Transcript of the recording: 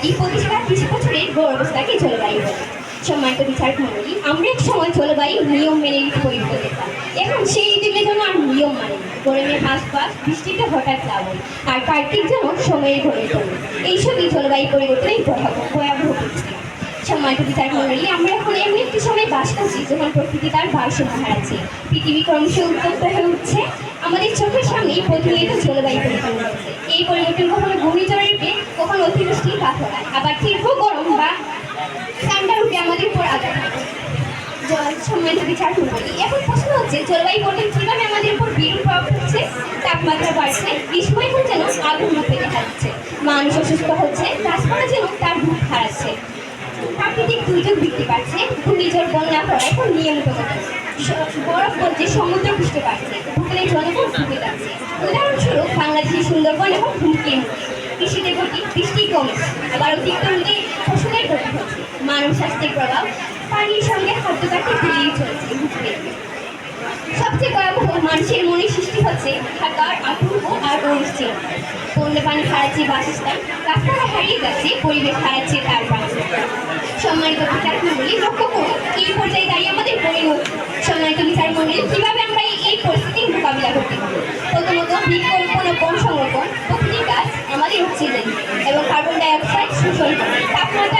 বাঙালি প্রতিষ্ঠা কিছু বছরের অবস্থাকে জলবায়ু বলে। সম্মানিত বিচার মন্ডলী আমরা এক সময় জলবায়ু নিয়ম মেনে ঋতু পরিবর্তন এখন সেই ঋতুগুলো যেন আর নিয়ম মানে। গরমে হাঁসফাঁস বৃষ্টিতে হঠাৎ প্লাবন, আর কার্তিক যেন সময়ে ঘরে চলে এইসবই জলবায়ু পরিবর্তনের ভয়াবহ ভয়াবহ পরিস্থিতি। সম্মানিত বিচার মন্ডলী আমরা এখন এমন একটি সময় বাস করছি যখন প্রকৃতি তার ভারসাম্য হারাচ্ছে। পৃথিবী ক্রমশ উত্তপ্ত হয়ে উঠছে। আমাদের চোখের সামনেই প্রতিনিয়ত জলবায়ু পরিবর্তন পরিবর্তন কখনো ঘূর্ণিঝড় কখনো অতিবৃষ্টি পাথরা আবার তীব্র গরম বা ঠান্ডা রূপে আমাদের উপর আঘাত। জল সম্মানিত বিচার মন্ডলী এখন প্রশ্ন হচ্ছে, জলবায়ু পরিবর্তন কীভাবে আমাদের উপর বিরূপ প্রভাব হচ্ছে তাপমাত্রা বাড়ছে গ্রীষ্ম এখন যেন আগুন মধ্যে দেখা যাচ্ছে। মানুষ অসুস্থ হচ্ছে গাছপালা যেন তার রূপ হারাচ্ছে। প্রাকৃতিক দুর্যোগ বৃদ্ধি পাচ্ছে, ঘূর্ণিঝড়, বন্যা পড়া এখন নিয়মিত বরফ বলছে সমুদ্র পৃষ্ঠে পাচ্ছে ভূগোলের জনগণ উদাহরণস্বরূপ বাংলাদেশের সুন্দরবন এবং হুমকি কৃষিতে গতি বৃষ্টি কমছে আবার অতিরিক্ত রোদে ফসলের ক্ষতি হচ্ছে। মানব স্বাস্থ্যের প্রভাব পানির সঙ্গে খাদ্য কাঠি বেরিয়ে চলছে সবচেয়ে ভয়াবহ মানুষের মনে সৃষ্টি হচ্ছে থাকার আতঙ্ক আর অনিশ্চয়তা বন্যা পানি হারাচ্ছে বাসস্থান গাছপালা হারিয়ে যাচ্ছে পরিবেশ হারাচ্ছে তার বাসস্থান সম্মানিত বিচার লক্ষ্য কম সংরক্ষণ প্রতিটি গাছ আমাদের অক্সিজেন এবং কার্বন ডাইঅক্সাইড শোষণ করে। তাপমাত্রা